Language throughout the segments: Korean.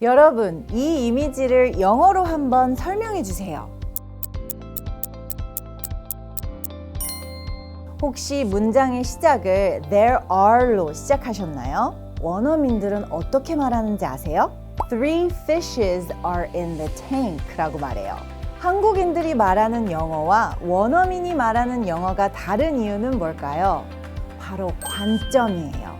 여러분, 이 이미지를 영어로 한번 설명해 주세요. 혹시 문장의 시작을 there are로 시작하셨나요? 원어민들은 어떻게 말하는지 아세요? Three fishes are in the tank 라고 말해요. 한국인들이 말하는 영어와 원어민이 말하는 영어가 다른 이유는 뭘까요? 바로 관점이에요.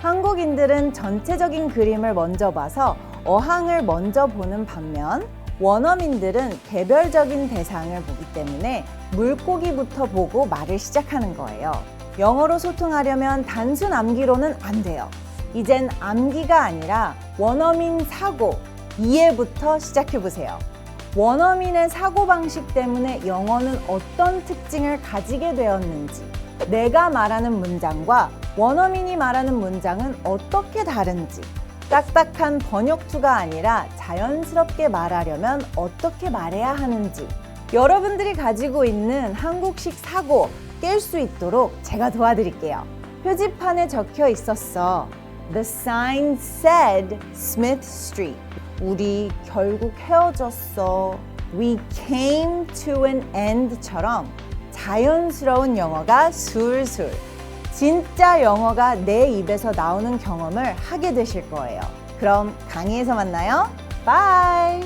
한국인들은 전체적인 그림을 먼저 봐서 어항을 먼저 보는 반면 원어민들은 개별적인 대상을 보기 때문에 물고기부터 보고 말을 시작하는 거예요. 영어로 소통하려면 단순 암기로는 안 돼요. 이젠 암기가 아니라 원어민 사고, 이해부터 시작해 보세요. 원어민의 사고방식 때문에 영어는 어떤 특징을 가지게 되었는지, 내가 말하는 문장과 원어민이 말하는 문장은 어떻게 다른지, 딱딱한 번역투가 아니라 자연스럽게 말하려면 어떻게 말해야 하는지, 여러분들이 가지고 있는 한국식 사고 깰 수 있도록 제가 도와드릴게요. 표지판에 적혀 있었어. The sign said Smith Street. 우리 결국 헤어졌어. We came to an end처럼 자연스러운 영어가 술술. 진짜 영어가 내 입에서 나오는 경험을 하게 되실 거예요. 그럼 강의에서 만나요. 바이!